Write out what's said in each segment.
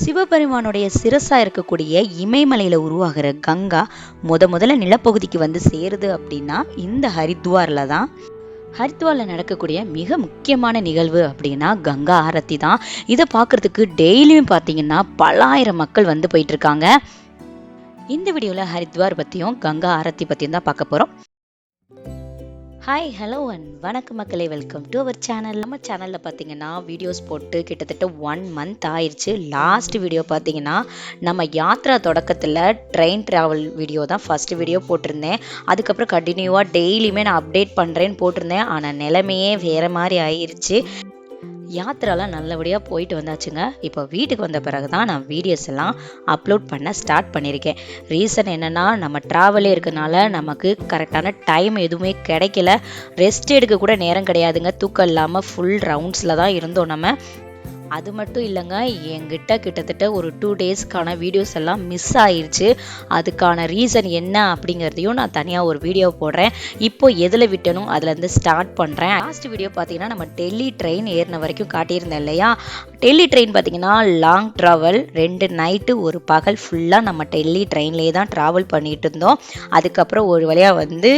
சிவபெருமானுடைய சிரசா இருக்கக்கூடிய இமயமலையில உருவாகிற கங்கா முத முதல்ல நிலப்பகுதிக்கு வந்து சேருது அப்படின்னா இந்த ஹரித்வார்ல தான். ஹரித்வாரில் நடக்கக்கூடிய மிக முக்கியமான நிகழ்வு அப்படின்னா கங்கா ஆரத்தி தான். இதை பார்க்குறதுக்கு டெய்லியும் பார்த்தீங்கன்னா பல்லாயிரம் மக்கள் வந்து போயிட்டு இருக்காங்க. இந்த வீடியோவில் ஹரித்வார் பற்றியும் கங்கா ஆரத்தி பற்றியும் தான் பார்க்க போகிறோம் ஹாய் ஹலோ அண்ட் வணக்கம் மக்களே. வெல்கம் டு அவர் சேனல் நம்ம சேனலில் பார்த்தீங்கன்னா வீடியோஸ் போட்டு கிட்டத்தட்ட ஒன் மந்த் ஆயிடுச்சு லாஸ்ட் வீடியோ பார்த்தீங்கன்னா நம்ம யாத்ரா தொடக்கத்தில் ட்ரெயின் ட்ராவல் வீடியோ தான் ஃபஸ்ட்டு வீடியோ போட்டிருந்தேன். அதுக்கப்புறம் கண்டினியூவாக டெய்லியுமே நான் அப்டேட் பண்ணுறேன்னு போட்டிருந்தேன். ஆனால் நிலைமையே வேறு மாதிரி ஆயிடுச்சு யாத்திராலாம் நல்லபடியாக போயிட்டு வந்தாச்சுங்க. இப்போ வீட்டுக்கு வந்த பிறகு தான் நான் வீடியோஸ் எல்லாம் அப்லோட் பண்ண ஸ்டார்ட் பண்ணியிருக்கேன். ரீசன் என்னென்னா நம்ம ட்ராவலே இருக்கனால நமக்கு கரெக்டான டைம் எதுவுமே கிடைக்கல. ரெஸ்ட் எடுக்க கூட நேரம் கிடையாதுங்க. தூக்கம் இல்லாமல் ஃபுல் ரவுண்ட்ஸில் தான் இருந்தோம் நம்ம. அது மட்டும் இல்லைங்க என்கிட்ட கிட்டத்தட்ட ஒரு டூ டேஸ்க்கான வீடியோஸ் எல்லாம் மிஸ் ஆயிடுச்சு அதுக்கான ரீசன் என்ன அப்படிங்கிறதையும் நான் தனியாக ஒரு வீடியோ போடுறேன். இப்போ எதில் விட்டனும் அதுலேருந்து ஸ்டார்ட் பண்ணுறேன் லாஸ்ட் வீடியோ பார்த்தீங்கன்னா நம்ம டெல்லி ட்ரெயின் ஏறின வரைக்கும் காட்டியிருந்தேன் இல்லையா? டெல்லி ட்ரெயின் பார்த்தீங்கன்னா லாங் ட்ராவல் ரெண்டு நைட்டு ஒரு பகல் ஃபுல்லாக நம்ம டெல்லி ட்ரெயின்லேயே தான் ட்ராவல் பண்ணிட்டு இருந்தோம். அதுக்கப்புறம் ஒரு வழியாக வந்து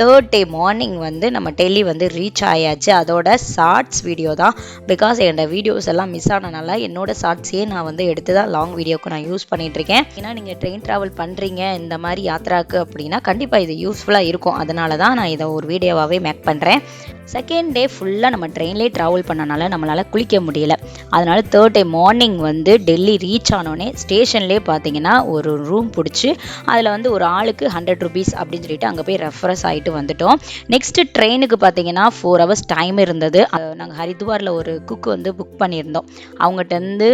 தேர்ட் டே மார்னிங் வந்து நம்ம டெல்லி வந்து ரீச் ஆயாச்சு. அதோட ஷார்ட்ஸ் வீடியோ தான். பிகாஸ் ரெண்டு வீடியோஸ் எல்லாம் மிஸ் ஆனனால என்னோட ஷார்ட்ஸையே நான் வந்து எடுத்து தான் லாங் வீடியோக்கு நான் யூஸ் பண்ணிட்டு இருக்கேன் ஏன்னா நீங்கள் ட்ரெயின் ட்ராவல் பண்ணுறீங்க இந்த மாதிரி யாத்ராக்கு அப்படின்னா கண்டிப்பாக இது யூஸ்ஃபுல்லாக இருக்கும். அதனால தான் நான் இதை ஒரு வீடியோவாகவே மேக் பண்ணுறேன் செகண்ட் டே ஃபுல்லாக நம்ம ட்ரெயின்லேயே ட்ராவல் பண்ணனால நம்மளால் குளிக்க முடியல. அதனால் தேர்ட் டே மார்னிங் வந்து டெல்லி ரீச் ஆனோடனே ஸ்டேஷன்லேயே பார்த்தீங்கன்னா ஒரு ரூம் பிடிச்சி அதில் வந்து ஒரு ஆளுக்கு ஹண்ட்ரட் ருபீஸ் அப்படின்னு சொல்லிட்டு அங்கே போய் ரெஃபரஸ் ஆகிட்டு வந்துட்டோம். நெக்ஸ்ட் ட்ரெயினுக்கு பார்த்தீங்கன்னா ஃபோர் ஹவர்ஸ் டைம் இருந்தது. நாங்கள் ஹரித்வாரில் ஒரு குக் வந்து வந்து புக் பண்ணியிருந்தோம். அவங்ககிட்டருந்து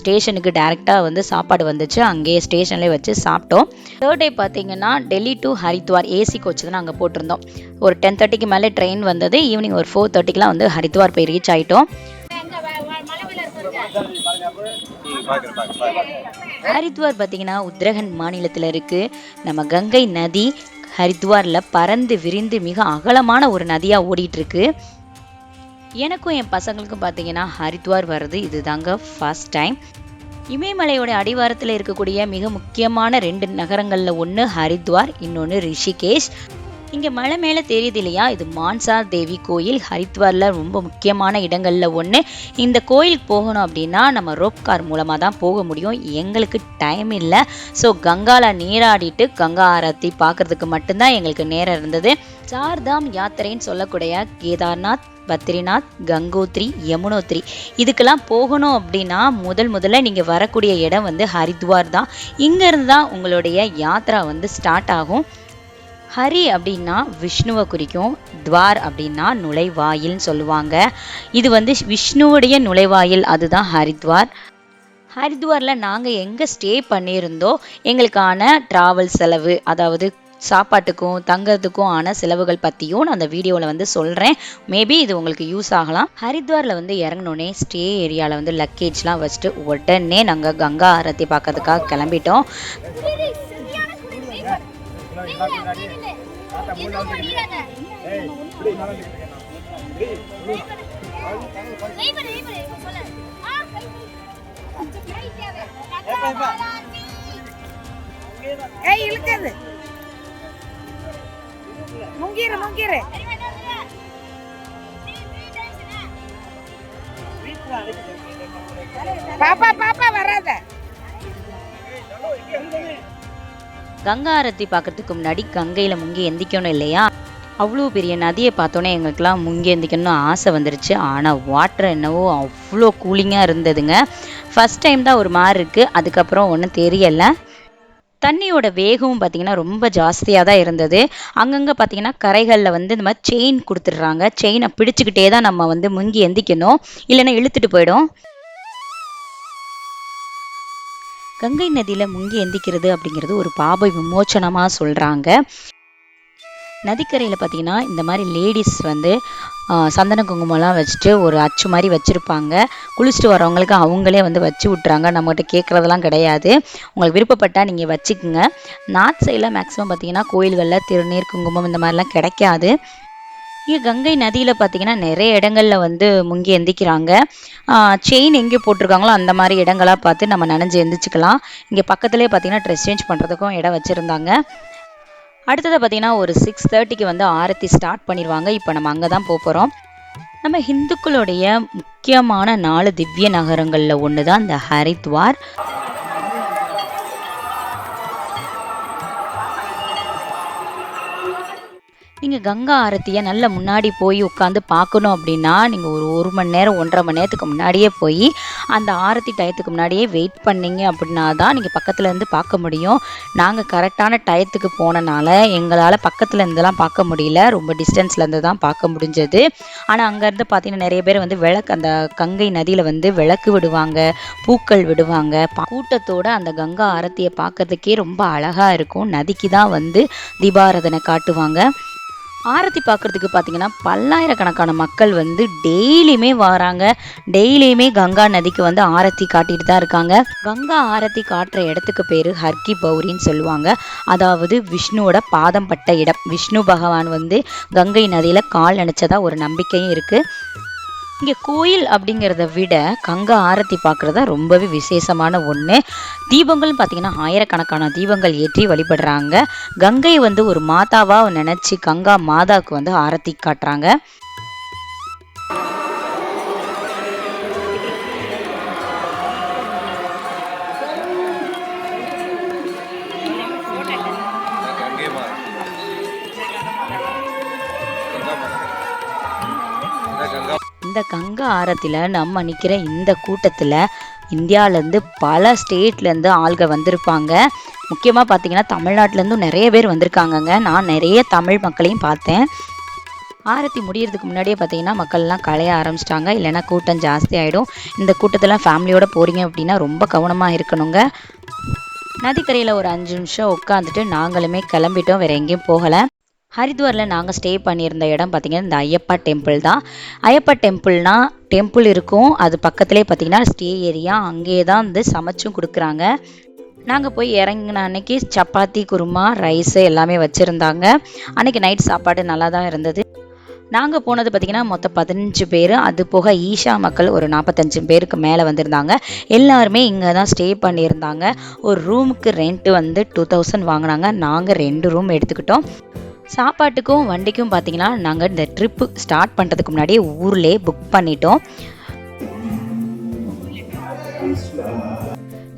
ஸ்டேஷனுக்கு டேரெக்டாக வந்து சாப்பாடு வந்துச்சு. அங்கேயே ஸ்டேஷன்லேயே வச்சு சாப்பிட்டோம். தேர்ட் டே பார்த்தீங்கன்னா Delhi to Haridwar AC coach தான் நாங்கள் போட்டிருந்தோம். ஒரு டென் தேர்ட்டிக்கு மேலே ட்ரெயின் வந்தது. ஈவினிங் ஒரு ஃபோர் தேர்ட்டிக்கெலாம் வந்து ஹரித்வார் போய் ரீச் ஆகிட்டோம் ஹரித்வார் பார்த்தீங்கன்னா உத்தரகண்ட் மாநிலத்தில் இருக்குது நம்ம கங்கை நதி ஹரித்வாரில் பறந்து விரிந்து மிக அகலமான ஒரு நதியாக ஓடிட்டுருக்கு எனக்கும் என் பசங்களுக்கும் பார்த்தீங்கன்னா ஹரித்வார் வர்றது இதுதாங்க ஃபர்ஸ்ட் டைம் இமயமலையோட அடிவாரத்தில் இருக்கக்கூடிய மிக முக்கியமான ரெண்டு நகரங்களில் ஒன்று ஹரித்வார் இன்னொன்று ரிஷிகேஷ். இங்கே மலை மேலே தெரியுது இல்லையா? இது மான்சார் தேவி கோயில். ஹரித்வாரில் ரொம்ப முக்கியமான இடங்களில் ஒன்று இந்த கோயிலுக்கு போகணும் அப்படின்னா நம்ம ரோப் கார் மூலமாக தான் போக முடியும். எங்களுக்கு டைம் இல்லை. ஸோ கங்கால நீராடிட்டு கங்கா ஆரத்தி பார்க்குறதுக்கு மட்டும்தான் எங்களுக்கு நேரம் இருந்தது. சார்தாம் யாத்திரைன்னு சொல்லக்கூடிய கேதார்நாத் பத்ரிநாத் கங்கோத்ரி யமுனோத்ரி. இதுக்கெல்லாம் போகணும் அப்படின்னா முதல் முதல்ல நீங்கள் வரக்கூடிய இடம் வந்து ஹரித்வார் தான். இங்கேருந்து தான் உங்களுடைய யாத்ரா வந்து ஸ்டார்ட் ஆகும். ஹரி அப்படின்னா விஷ்ணுவை குறிக்கும் துவார் அப்படின்னா நுழைவாயில்னு சொல்லுவாங்க. இது வந்து விஷ்ணுவுடைய நுழைவாயில் அதுதான் ஹரித்வார். ஹரித்வாரில் நாங்கள் எங்கே ஸ்டே பண்ணியிருந்தோ எங்களுக்கான ட்ராவல் செலவு அதாவது சாப்பாட்டுக்கும் தங்கிறதுக்கும் ஆன செலவுகள் பற்றியும் நான் அந்த வீடியோவில் வந்து சொல்கிறேன் மேபி இது உங்களுக்கு யூஸ் ஆகலாம். ஹரித்வாரில் வந்து இறங்கினோடனே ஸ்டே ஏரியாவில் வந்து லக்கேஜ்லாம் வச்சுட்டு உடனே நாங்கள் கங்கா ஆரத்தி பார்க்கறதுக்காக கிளம்பிட்டோம். ஏய் இழுக்காது. முங்கிரு முங்கிரு பாப்பா பாப்பா வராத. கங்கா ஆரத்தி பார்க்கறதுக்கு முன்னாடி கங்கையில் முங்கி எந்திக்கணும் இல்லையா? அவ்வளோ பெரிய நதியை பார்த்தோன்னே எங்களுக்கெல்லாம் முங்கி எந்திக்கணும்னு ஆசை வந்துருச்சு. ஆனால் வாட்டர் என்னவோ அவ்வளோ கூலிங்காக இருந்ததுங்க. ஃபஸ்ட் டைம் தான் ஒரு மாதிரி இருக்குது அதுக்கப்புறம் ஒன்றும் தெரியலை. தண்ணியோட வேகமும் பார்த்தீங்கன்னா ரொம்ப ஜாஸ்தியாக தான் இருந்தது. அங்கங்கே பார்த்தீங்கன்னா கரைகளில் வந்து இந்த மாதிரி செயின் கொடுத்துட்றாங்க. செயினை பிடிச்சிக்கிட்டே தான் நம்ம வந்து முங்கி எந்திக்கணும். இல்லைன்னா இழுத்துட்டு போயிடும். கங்கை நதியில் முங்கி எந்திக்கிறது அப்படிங்கிறது ஒரு பாப விமோச்சனமாக சொல்கிறாங்க நதிக்கரையில் பார்த்தீங்கன்னா இந்த மாதிரி லேடிஸ் வந்து சந்தன குங்குமம்லாம் வச்சுட்டு ஒரு அச்சு மாதிரி வச்சுருப்பாங்க. குளிச்சுட்டு வரவங்களுக்கு அவங்களே வந்து வச்சு விட்றாங்க நம்மகிட்ட கேட்குறதெல்லாம் கிடையாது. உங்களுக்கு விருப்பப்பட்டால் நீங்கள் வச்சுக்குங்க. நார்த் சைடில் மேக்ஸிமம் பார்த்தீங்கன்னா கோயில்களில் திருநீர் குங்குமம் இந்த மாதிரிலாம் கிடைக்காது. இங்கே கங்கை நதியில் பார்த்தீங்கன்னா நிறைய இடங்களில் வந்து முங்கி எந்திக்கிறாங்க. செயின் எங்கே போட்டிருக்காங்களோ அந்த மாதிரி இடங்களா பார்த்து நம்ம நனைஞ்சு எந்திரிச்சிக்கலாம் இங்கே பக்கத்துலேயே பார்த்தீங்கன்னா ட்ரெஸ் சேஞ்ச் பண்ணுறதுக்கும் இடம் வச்சுருந்தாங்க. அடுத்தது பார்த்தீங்கன்னா ஒரு சிக்ஸ் தேர்ட்டிக்கு வந்து ஆரத்தி ஸ்டார்ட் பண்ணிடுவாங்க. இப்போ நம்ம அங்கே தான் போகிறோம் நம்ம ஹிந்துக்களுடைய முக்கியமான நாலு திவ்ய நகரங்களில் ஒன்று தான் இந்த ஹரித்வார். நீங்கள் கங்கா ஆரத்தியை நல்ல முன்னாடி போய் உட்காந்து பார்க்கணும் அப்படின்னா நீங்கள் ஒரு ஒரு மணி நேரம் ஒன்றரை மணி நேரத்துக்கு முன்னாடியே போய் அந்த ஆரத்தி டயத்துக்கு முன்னாடியே வெயிட் பண்ணீங்க அப்படின்னா தான் நீங்கள் பக்கத்துலேருந்து பார்க்க முடியும். நாங்கள் கரெக்டான டயத்துக்கு போனனால எங்களால் பக்கத்தில் இருந்தெல்லாம் பார்க்க முடியல. ரொம்ப டிஸ்டன்ஸ்லேருந்து தான் பார்க்க முடிஞ்சது. ஆனால் அங்கேருந்து பார்த்தீங்கன்னா நிறைய பேர் வந்து விளக்கு அந்த கங்கை நதியில் வந்து விளக்கு விடுவாங்க பூக்கள் விடுவாங்க. பா- கூட்டத்தோட அந்த கங்கா ஆரத்தியை பார்க்கறதுக்கே ரொம்ப அழகாக இருக்கும். நதிக்கு தான் வந்து தீபாராதனை காட்டுவாங்க. ஆரத்தி பார்க்குறதுக்கு பார்த்தீங்கன்னா பல்லாயிரக்கணக்கான மக்கள் வந்து டெய்லியுமே வராங்க. டெய்லியுமே கங்கா நதிக்கு வந்து ஆரத்தி காட்டிட்டு தான் இருக்காங்க. கங்கா ஆரத்தி காட்டுற இடத்துக்கு பேர் ஹர்கி பௌரின்னு சொல்லுவாங்க. அதாவது விஷ்ணுவோட பாதம் பட்ட இடம். விஷ்ணு பகவான் வந்து கங்கை நதியில் கால் நினச்சதா ஒரு நம்பிக்கையும் இருக்குது இங்கே கோயில் அப்படிங்கிறத விட கங்கா ஆரத்தி பார்க்குறதா ரொம்பவே விசேஷமான ஒன்று தீபங்கள்னு பார்த்தீங்கன்னா ஆயிரக்கணக்கான தீபங்கள் ஏற்றி வழிபடுறாங்க. கங்கை வந்து ஒரு மாதாவாக நினச்சி கங்கா மாதாவுக்கு வந்து ஆரத்தி காட்டுறாங்க. அந்த இந்த கங்கா ஆரத்தில் நம்ம நிற்கிற இந்த கூட்டத்தில் இந்தியாவிலேருந்து பல ஸ்டேட்லேருந்து ஆள்க வந்திருப்பாங்க. முக்கியமாக பார்த்தீங்கன்னா தமிழ்நாட்டிலேருந்தும் நிறைய பேர் வந்திருக்காங்கங்க. நான் நிறைய தமிழ் மக்களையும் பார்த்தேன். ஆரத்தி முடியறதுக்கு முன்னாடியே பார்த்தீங்கன்னா மக்கள்லாம் கலைய ஆரம்பிச்சிட்டாங்க. இல்லைன்னா கூட்டம் ஜாஸ்தி ஆகிடும் இந்த கூட்டத்தெல்லாம் ஃபேமிலியோடு போகிறீங்க அப்படின்னா ரொம்ப கவனமாக இருக்கணுங்க. நதிக்கரையில் ஒரு அஞ்சு நிமிஷம் உட்காந்துட்டு நாங்களுமே கிளம்பிட்டோம். வேறு எங்கேயும் போகலை. ஹரித்வாரில் நாங்கள் ஸ்டே பண்ணியிருந்த இடம் பார்த்திங்கன்னா இந்த ஐயப்பா டெம்பிள் தான். ஐயப்பா டெம்பிள்னால் டெம்பிள் இருக்கும். அது பக்கத்துலேயே பார்த்திங்கன்னா ஸ்டே ஏரியா அங்கேயே தான் வந்து சமைச்சும் கொடுக்குறாங்க. நாங்கள் போய் இறங்கின அன்னைக்கு சப்பாத்தி குருமா ரைஸு எல்லாமே வச்சுருந்தாங்க. அன்னைக்கு நைட் சாப்பாடு நல்லா தான் இருந்தது. நாங்கள் போனது பார்த்திங்கன்னா மொத்தம் பதினஞ்சு பேர். அது போக ஈஷா மக்கள் ஒரு நாற்பத்தஞ்சு பேருக்கு மேலே வந்திருந்தாங்க. எல்லாருமே இங்கே தான் ஸ்டே பண்ணியிருந்தாங்க. ஒரு ரூமுக்கு ரெண்ட்டு வந்து டூ தௌசண்ட் வாங்கினாங்க. நாங்கள் ரெண்டு ரூம் எடுத்துக்கிட்டோம். சாப்பாட்டுக்கும் வண்டிக்கும் பார்த்தீங்கன்னா நாங்கள் இந்த ட்ரிப்பு ஸ்டார்ட் பண்ணுறதுக்கு முன்னாடியே ஊர்லேயே புக் பண்ணிட்டோம்.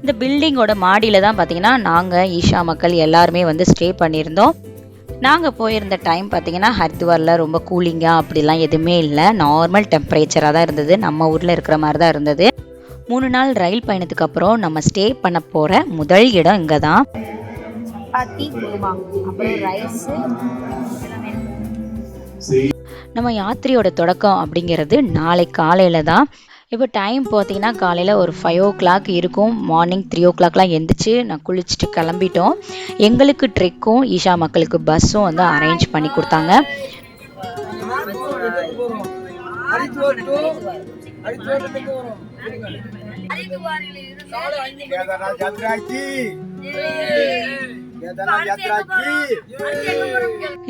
இந்த பில்டிங்கோட மாடியில் தான் பார்த்தீங்கன்னா நாங்கள் ஈஷா மக்கள் எல்லாருமே வந்து ஸ்டே பண்ணியிருந்தோம். நாங்கள் போயிருந்த டைம் பார்த்தீங்கன்னா ஹரித்வாரில் ரொம்ப கூலிங்காக அப்படிலாம் எதுவுமே இல்லை. நார்மல் டெம்பரேச்சராக தான் இருந்தது. நம்ம ஊரில் இருக்கிற மாதிரி தான் இருந்தது. மூணு நாள் ரயில் பயணத்துக்கு அப்புறம் நம்ம ஸ்டே பண்ண போகிற முதல் இடம் இங்கே தான் சப்பாத்தி குருமா அப்புறம் ரைஸு நம்ம யாத்திரையோட தொடக்கம் அப்படிங்கிறது நாளை காலையில் தான். இப்போ டைம் பார்த்தீங்கன்னா காலையில் ஒரு ஃபைவ் ஓ கிளாக் இருக்கும். மார்னிங் த்ரீ ஓ கிளாக்லாம் எந்திரிச்சு நான் குளிச்சுட்டு கிளம்பிட்டோம். எங்களுக்கு ட்ரெக்கும் ஈஷா மக்களுக்கு பஸ்ஸும் வந்து அரேஞ்ச் பண்ணி கொடுத்தாங்க.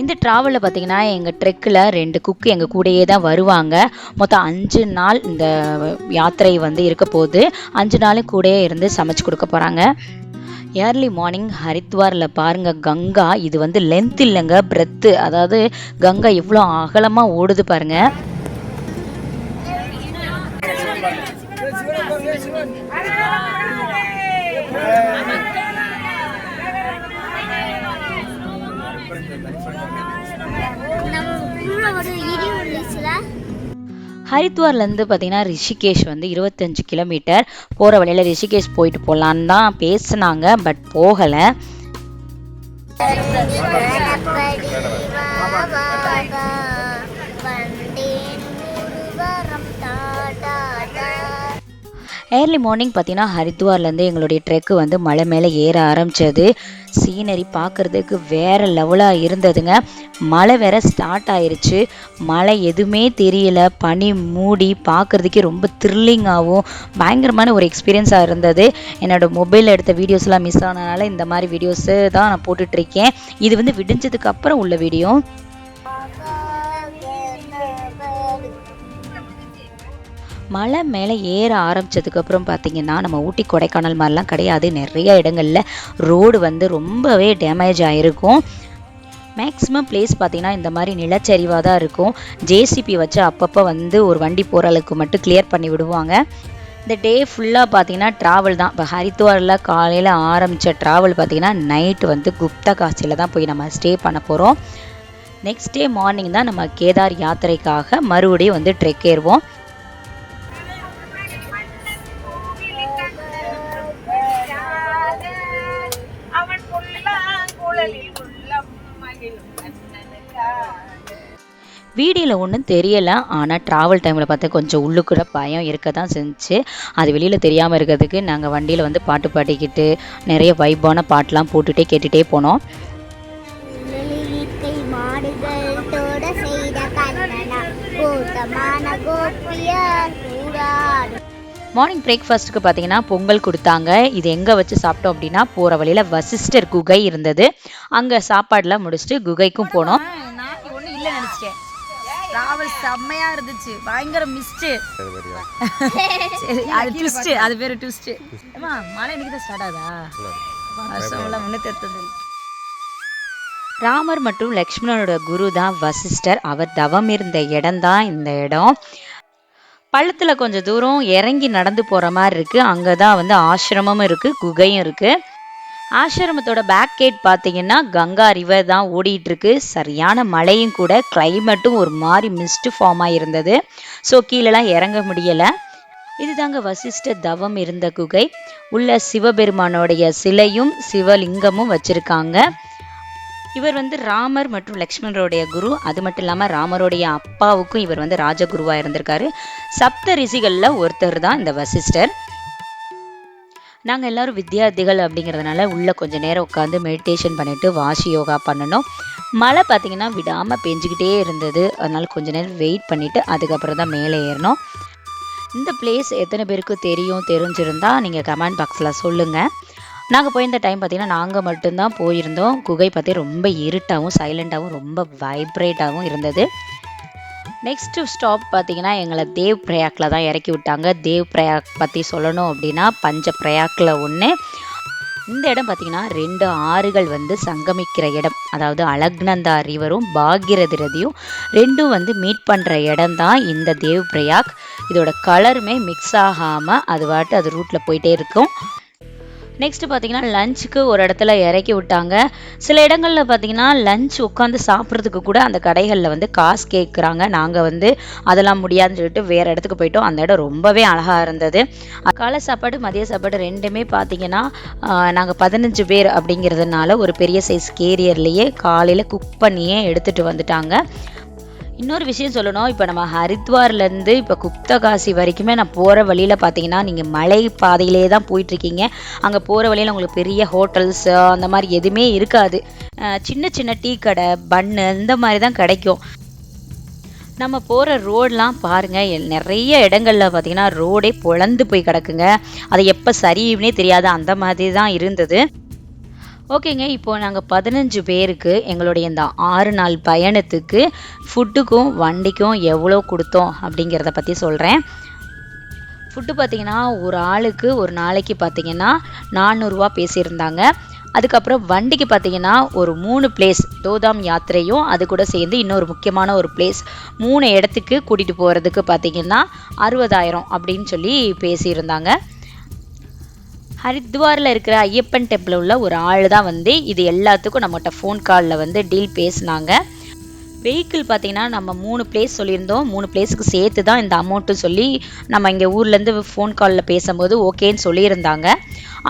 இந்த ட்ராவலில் பார்த்தீங்கன்னா எங்கள் ட்ரெக்கில் ரெண்டு குக்கு எங்கள் கூடையே தான் வருவாங்க. மொத்தம் அஞ்சு நாள் இந்த யாத்திரை வந்து இருக்க போது அஞ்சு நாளும் கூடயே இருந்து சமைச்சு கொடுக்க போகிறாங்க ஏர்லி மார்னிங் ஹரித்வாரில் பாருங்கள் கங்கா. இது வந்து லென்த் இல்லைங்க பிரெத்து அதாவது கங்கா எவ்வளோ அகலமாக ஓடுது பாருங்கள் ஹரித்வார்லேருந்து பார்த்தீங்கன்னா ரிஷிகேஷ் வந்து இருபத்தஞ்சு கிலோமீட்டர். போகிற வழியில் ரிஷிகேஷ் போயிட்டு போகலான்னு தான் பேசுனாங்க பட் போகலை. ஏர்லி மார்னிங் பார்த்தீங்கன்னா ஹரித்வார்லேருந்து எங்களுடைய ட்ரெக்கு வந்து மலை மேலே ஏற ஆரம்பித்தது சீனரி பார்க்குறதுக்கு வேற லெவலாக இருந்ததுங்க. மழை வேற ஸ்டார்ட் ஆயிருச்சு. மழை எதுவுமே தெரியல. பனி மூடி பார்க்குறதுக்கே ரொம்ப த்ரில்லிங்காகவும் பயங்கரமான ஒரு எக்ஸ்பீரியன்ஸாக இருந்தது. என்னோட மொபைலில் எடுத்த வீடியோஸ்லாம் மிஸ் ஆனதுனால இந்த மாதிரி வீடியோஸு தான் நான் போட்டுட்ருக்கேன் இது வந்து விடிஞ்சதுக்கு அப்புறம் உள்ள வீடியோ மலை மேலே ஏற ஆரம்பிச்சதுக்கப்புறம் பார்த்தீங்கன்னா நம்ம ஊட்டி கொடைக்கானல் மாதிரிலாம் கிடையாது. நிறைய இடங்களில் ரோடு வந்து ரொம்பவே டேமேஜ் ஆகிருக்கும் மேக்ஸிமம் பிளேஸ் பார்த்தீங்கன்னா இந்த மாதிரி நிலச்சரிவாக தான் இருக்கும். ஜேசிபி வச்சு அப்பப்போ வந்து ஒரு வண்டி போகிற அளவுக்கு மட்டும் கிளியர் பண்ணி விடுவாங்க. இந்த டே ஃபுல்லாக பார்த்தீங்கன்னா ட்ராவல் தான். இப்போ ஹரித்வாரில் காலையில் ஆரம்பித்த ட்ராவல் பார்த்தீங்கன்னா நைட்டு வந்து குப்தா காசியில் தான் போய் நம்ம ஸ்டே பண்ண போகிறோம் நெக்ஸ்ட் டே மார்னிங் தான் நம்ம கேதார் யாத்திரைக்காக மறுபடியும் வந்து ட்ரெக் ஏறுவோம். வீடியோவில் ஒன்றும் தெரியலை. ஆனால் ட்ராவல் டைமில் பார்த்தா கொஞ்சம் உள்ளுக்குள்ள பயம் இருக்க தான் செஞ்சுச்சு அது வெளியில் தெரியாமல் இருக்கிறதுக்கு நாங்கள் வண்டியில் வந்து பாட்டு பாடிக்கிட்டு நிறைய வைப்பான பாட்டெலாம் போட்டுகிட்டே கேட்டுகிட்டே போனோம். மார்னிங் பிரேக்ஃபாஸ்ட்டுக்கு பார்த்தீங்கன்னா பொங்கல் கொடுத்தாங்க. இது எங்கே வச்சு சாப்பிட்டோம் அப்படின்னா போகிற வழியில் வசிஸ்டர் குகை இருந்தது. அங்கே சாப்பாடுலாம் முடிச்சுட்டு குகைக்கும் போனோம். ஒன்றும் இல்லை நினச்சிட்டேன். டிராவல் செம்மையா இருந்துச்சு. பயங்கர மிஸ்ட்டு சரி அது ட்விஸ்ட்டு அது பேர் ட்விஸ்ட்டு ஏமா மழை இன்னைக்கு தான் ஸ்டார்ட் ஆகுதா வருஷம்லாம் ராமர் மற்றும் லக்ஷ்மணனோட குரு தான் வசிஷ்டர். அவர் தவம் இருந்த இடம்தான் இந்த இடம். பள்ளத்தில் கொஞ்சம் தூரம் இறங்கி நடந்து போகிற மாதிரி இருக்குது அங்கே தான் வந்து ஆசிரமமும் இருக்குது குகையும் இருக்குது ஆசிரமத்தோட பேக் கேட் பார்த்தீங்கன்னா கங்கா ரிவர் தான் ஓடிட்டுருக்கு. சரியான மழையும் கூட கிளைமேட்டும் ஒரு மாதிரி மிஸ்டு ஃபார்மாக இருந்தது ஸோ கீழெலாம் இறங்க முடியலை. இதுதாங்க வசிஷ்ட தவம் இருந்த குகை. உள்ள சிவபெருமானோடைய சிலையும் சிவலிங்கமும் வச்சுருக்காங்க. இவர் வந்து ராமர் மற்றும் லக்ஷ்மணருடைய குரு. அது மட்டும் இல்லாமல் ராமருடைய அப்பாவுக்கும் இவர் வந்து ராஜகுருவாக இருந்திருக்காரு. சப்த ரிஷிகளில் ஒருத்தர் தான் இந்த வசிஷ்டர். நாங்கள் எல்லோரும் வித்தியார்த்திகள் அப்படிங்கிறதுனால உள்ளே கொஞ்சம் நேரம் உட்காந்து மெடிடேஷன் பண்ணிவிட்டு வாசி யோகா பண்ணணும். மழை பார்த்தீங்கன்னா விடாமல் பெஞ்சிக்கிட்டே இருந்தது. அதனால் கொஞ்ச நேரம் வெயிட் பண்ணிவிட்டு அதுக்கப்புறம் தான் மேலே ஏறினோம் இந்த பிளேஸ் எத்தனை பேருக்கு தெரியும் தெரிஞ்சிருந்தால் நீங்கள் கமெண்ட் பாக்ஸில் சொல்லுங்கள் நாங்கள் போயிருந்த டைம் பார்த்திங்கன்னா நாங்கள் மட்டும்தான் போயிருந்தோம். குகை பார்த்தி ரொம்ப இருட்டாகவும் சைலண்ட்டாகவும் ரொம்ப வைப்ரேட்டாகவும் இருந்தது. நெக்ஸ்ட்டு ஸ்டாப் பார்த்தீங்கன்னா எங்களை தேவ் பிரயாக்ல தான் இறக்கி விட்டாங்க. தேவ் பிரயாக் பற்றி சொல்லணும் அப்படின்னா பஞ்ச பிரயாக்ல ஒன்று இந்த இடம் பார்த்திங்கன்னா ரெண்டு ஆறுகள் வந்து சங்கமிக்கிற இடம். அதாவது அலக்னந்தா ரிவரும் பாகிரதிரதியும் ரெண்டும் வந்து மீட் பண்ணுற இடம் தான் இந்த தேவ் பிரயாக். இதோட கலருமே மிக்ஸ் ஆகாமல் அது பாட்டு அது ரூட்டில் போயிட்டே இருக்கும். நெக்ஸ்ட் பார்த்தீங்கன்னா லஞ்சுக்கு ஒரு இடத்துல இறக்கி விட்டாங்க. சில இடங்களில் பார்த்தீங்கன்னா லஞ்ச் உட்காந்து சாப்பிட்றதுக்கு கூட அந்த கடைகளில் வந்து காசு கேட்குறாங்க நாங்கள் வந்து அதெல்லாம் முடியாதுன்னு சொல்லிட்டு வேறு இடத்துக்கு போயிட்டோம். அந்த இடம் ரொம்பவே அழகாக இருந்தது. காலை சாப்பாடு மதிய சாப்பாடு ரெண்டுமே பார்த்தீங்கன்னா நாங்கள் பதினஞ்சு பேர் அப்படிங்கிறதுனால ஒரு பெரிய சைஸ் கேரியர்லேயே காலையில் குக் பண்ணியே எடுத்துகிட்டு வந்துட்டாங்க. இன்னொரு விஷயம் சொல்லணும். இப்போ நம்ம ஹரித்வார்லேருந்து இப்போ குப்தகாசி வரைக்குமே நான் போகிற வழியில் பார்த்தீங்கன்னா நீங்கள் மலை பாதையிலே தான் போயிட்டுருக்கீங்க. அங்கே போகிற வழியில் உங்களுக்கு பெரிய ஹோட்டல்ஸ் அந்த மாதிரி எதுவுமே இருக்காது. சின்ன சின்ன டீ கடை பன்னு இந்த மாதிரி தான் கிடைக்கும். நம்ம போகிற ரோடெலாம் பாருங்கள் நிறைய இடங்களில் பார்த்தீங்கன்னா ரோடே பொழந்து போய் கிடக்குங்க. அது எப்போ சரியும்னே தெரியாது. அந்த மாதிரி தான் இருந்தது. ஓகேங்க இப்போ நாங்கள் பதினஞ்சு பேருக்கு எங்களுடைய இந்த ஆறு நாள் பயணத்துக்கு ஃபுட்டுக்கும் வண்டிக்கும் எவ்வளோ கொடுத்தோம் அப்படிங்கிறத பற்றி சொல்கிறேன் ஃபுட்டு பார்த்தீங்கன்னா ஒரு ஆளுக்கு ஒரு நாளைக்கு பார்த்தீங்கன்னா நானூறுரூவா பேசியிருந்தாங்க. அதுக்கப்புறம் வண்டிக்கு பார்த்தீங்கன்னா ஒரு மூணு பிளேஸ் தோதாம் யாத்திரையும் அது கூட சேர்ந்து இன்னொரு முக்கியமான ஒரு பிளேஸ் மூணு இடத்துக்கு கூட்டிகிட்டு போகிறதுக்கு பார்த்தீங்கன்னா அறுபதாயிரம் அப்படின்னு சொல்லி பேசியிருந்தாங்க. ஹரித்வாரில் இருக்கிற ஐயப்பன் டெம்பிள் உள்ள ஒரு ஆள் தான் வந்து இது எல்லாத்துக்கும் நம்மகிட்ட ஃபோன் காலில் வந்து டீல் பேசினாங்க. வெஹிக்கிள் பார்த்திங்கன்னா நம்ம மூணு பிளேஸ் சொல்லியிருந்தோம். மூணு பிளேஸுக்கு சேர்த்து தான் இந்த அமௌண்ட்டு சொல்லி நம்ம இங்கே ஊர்லேருந்து ஃபோன் காலில் பேசும்போது ஓகேன்னு சொல்லியிருந்தாங்க.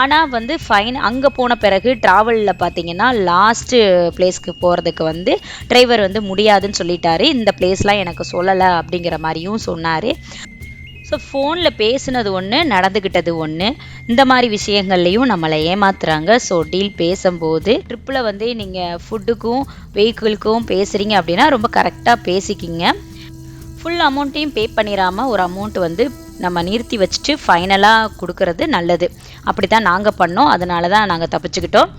ஆனால் வந்து ஃபைன் அங்கே போன பிறகு ட்ராவலில் பார்த்தீங்கன்னா லாஸ்ட்டு பிளேஸ்க்கு போகிறதுக்கு வந்து டிரைவர் வந்து முடியாதுன்னு சொல்லிட்டாரு. இந்த பிளேஸ்லாம் எனக்கு சொல்லலை அப்படிங்கிற மாதிரியும் சொன்னார். ஸோ ஃபோனில் பேசுனது ஒன்று நடந்துக்கிட்டது ஒன்று இந்த மாதிரி விஷயங்கள்லையும் நம்மளை ஏமாத்துறாங்க. ஸோ டீல் பேசும்போது ட்ரிப்பில் வந்து நீங்கள் ஃபுட்டுக்கும் வெஹிக்கிள்க்கும் பேசுகிறீங்க அப்படின்னா ரொம்ப கரெக்டாக பேசிக்கிங்க. ஃபுல் அமௌண்ட்டையும் பே பண்ணிடாமல் ஒரு அமௌண்ட் வந்து நம்ம நிறுத்தி வச்சுட்டு ஃபைனலாக கொடுக்கறது நல்லது. அப்படி தான் நாங்கள் பண்ணோம். அதனால தான் நாங்கள் தப்பிச்சுக்கிட்டோம்.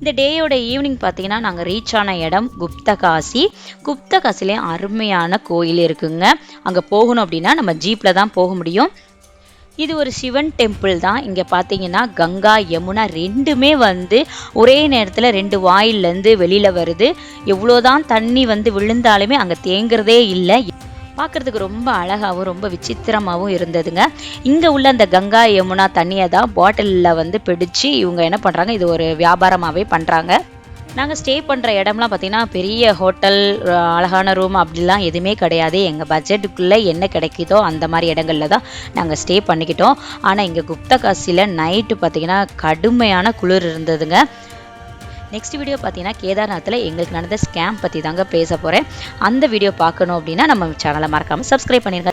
இந்த டேயோட ஈவினிங் பார்த்தீங்கன்னா நாங்கள் ரீச் ஆன இடம் குப்தகாசி. குப்தகாசிலேயும் அருமையான கோயில் இருக்குங்க. அங்கே போகணும் அப்படின்னா நம்ம ஜீப்பில் தான் போக முடியும். இது ஒரு சிவன் டெம்பிள் தான். இங்கே பார்த்தீங்கன்னா கங்கா யமுனா ரெண்டுமே வந்து ஒரே நேரத்தில் ரெண்டு வாயிலேருந்து வெளியில் வருது. எவ்வளோதான் தண்ணி வந்து விழுந்தாலுமே அங்கே தேங்குறதே இல்லை. பார்க்குறதுக்கு ரொம்ப அழகாகவும் ரொம்ப விசித்திரமாகவும் இருந்ததுங்க. இங்கே உள்ள அந்த கங்கா யமுனா தண்ணியை தான் பாட்டிலில் வந்து பிடிச்சு இவங்க என்ன பண்ணுறாங்க இது ஒரு வியாபாரமாகவே பண்ணுறாங்க நாங்கள் ஸ்டே பண்ணுற இடம்லாம் பார்த்தீங்கன்னா பெரிய ஹோட்டல் அழகான ரூம் அப்படிலாம் எதுவுமே கிடையாது. எங்கள் பட்ஜெட்டுக்குள்ளே என்ன கிடைக்குதோ அந்த மாதிரி இடங்கள்ல தான் நாங்கள் ஸ்டே பண்ணிக்கிட்டோம். ஆனால் இங்கே குப்தகாசியில் நைட்டு பார்த்தீங்கன்னா கடுமையான குளிர் இருந்ததுங்க. நெக்ஸ்ட் வீடியோ பார்த்தீங்கன்னா கேதார்நாத்தில் எங்களுக்கு நடந்த ஸ்கேம் பற்றி தாங்க பேச போகிறேன் அந்த வீடியோ பார்க்கணும் அப்படின்னா நம்ம சேனலை மறக்காமல் சப்ஸ்கிரைப் பண்ணிருங்க.